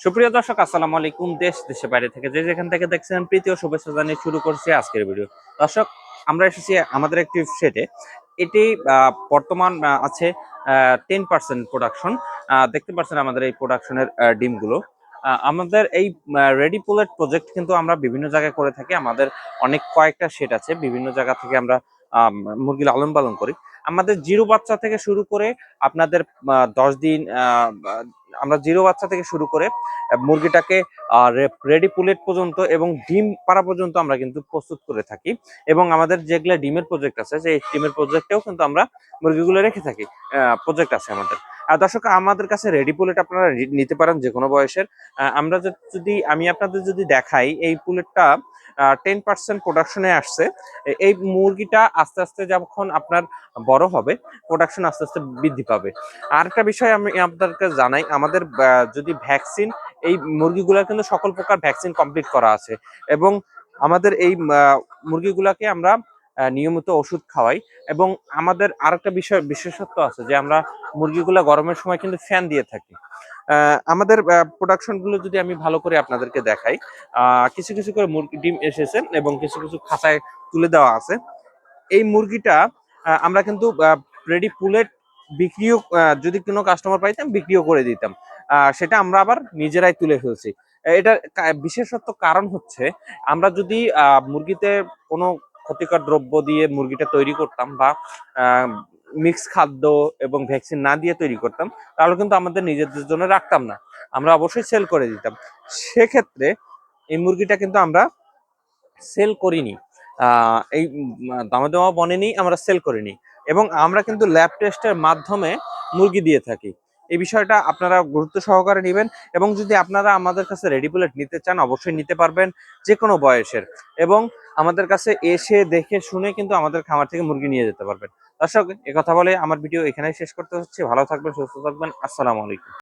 সুপ্রিয় দর্শক আসসালামু আলাইকুম। দেশ দেশে বাইরে থেকে যে যেখান থেকে দেখছেন প্রীতি ও শুভেচ্ছা জানিয়ে শুরু করছি আজকের ভিডিও দর্শক আমরা এসেছি আমাদের একটি সেটে এটি বর্তমান আছে টেন পার্সেন্ট প্রোডাকশন দেখতে পাচ্ছেন আমাদের এই প্রোডাকশনের ডিমগুলো। আমাদের এই রেডি পোলেট প্রজেক্ট কিন্তু আমরা বিভিন্ন জায়গায় করে থাকি। আমাদের অনেক কয়েকটা সেট আছে। বিভিন্ন জায়গা থেকে আমরা আম, মুরগি লালন পালন করি। আমাদের জিরো বাচ্চা থেকে শুরু করে আপনাদের দশ দিন আমরা জিরো বাচ্চা থেকে শুরু করে মুরগিটাকে রেডি পুলেট পর্যন্ত এবং ডিম পাড়া পর্যন্ত আমরা কিন্তু প্রস্তুত করে থাকি। এবং আমাদের যেগুলো ডিমের প্রজেক্ট আছে, সেই ডিমের প্রজেক্টেও কিন্তু আমরা মুরগিগুলো রেখে থাকি প্রজেক্ট আছে আমাদের। দর্শক, আমাদের কাছে রেডি পুলেট আপনারা নিতে পারেন যে কোনো বয়সের আমরা যদি, আমি আপনাদের যদি দেখাই, এই পুলেটটা টেন পার্সেন্ট প্রোডাকশনে আসছে। এই মুরগিটা আস্তে আস্তে যখন আপনার বড় হবে প্রোডাকশন আস্তে আস্তে বৃদ্ধি পাবে। আর একটা বিষয় আমি আপনাদেরকে জানাই, আমাদের যদি ভ্যাকসিন এই মুরগিগুলোর কিন্তু সকল প্রকার ভ্যাকসিন কমপ্লিট করা আছে। এবং আমাদের এই মুরগিগুলাকে আমরা নিয়মিত ওষুধ খাওয়াই। এবং আমাদের আরেকটা বিষয়, বিশেষত্ব আছে যে আমরা মুরগিগুলা গরমের সময় কিন্তু ফ্যান দিয়ে থাকি। আমাদের প্রোডাকশনগুলো যদি আমি ভালো করে আপনাদেরকে দেখাই কিছু কিছু করে মুরগি ডিম এসেছে এবং কিছু কিছু খাঁচায় তুলে দেওয়া আছে। এই মুরগিটা আমরা কিন্তু রেডি পুলেট বিক্রিও যদি কোনো কাস্টমার পাইতাম, বিক্রিও করে দিতাম। সেটা আমরা আবার নিজেরাই তুলে ফেলছি। এটার বিশেষত্ব কারণ হচ্ছে, আমরা যদি মুরগিতে কোনো ক্ষতিকর দ্রব্য দিয়ে মুরগিটা তৈরি করতাম বা মিক্স খাদ্য এবং ভ্যাকসিন না দিয়ে তৈরি করতাম, তাহলে কিন্তু আমাদের নিজেদের জন্য রাখতাম না। আমরা অবশ্যই সেল করে দিতাম। সেক্ষেত্রে এই মুরগিটা কিন্তু আমরা সেল করিনি। এই দামে দামা বনেনি, আমরা সেল করিনি। এবং আমরা কিন্তু ল্যাব টেস্টের মাধ্যমে মুরগি দিয়ে থাকি। এই বিষয়টা আপনারা গুরুত্ব সহকারে নেবেন এবং যদি আপনারা আমাদের কাছে রেডি বুলেট নিতে চান, অবশ্যই নিতে পারবেন যে কোনো বয়সের। এবং আমাদের কাছে এসে দেখে শুনে কিন্তু আমাদের খামার থেকে মুরগি নিয়ে যেতে পারবেন। দর্শক কথা বলে আমার ভিডিও এখানেই শেষ করতে হচ্ছে। ভালো থাকবেন, সুস্থ থাকবেন। আসসালামু আলাইকুম।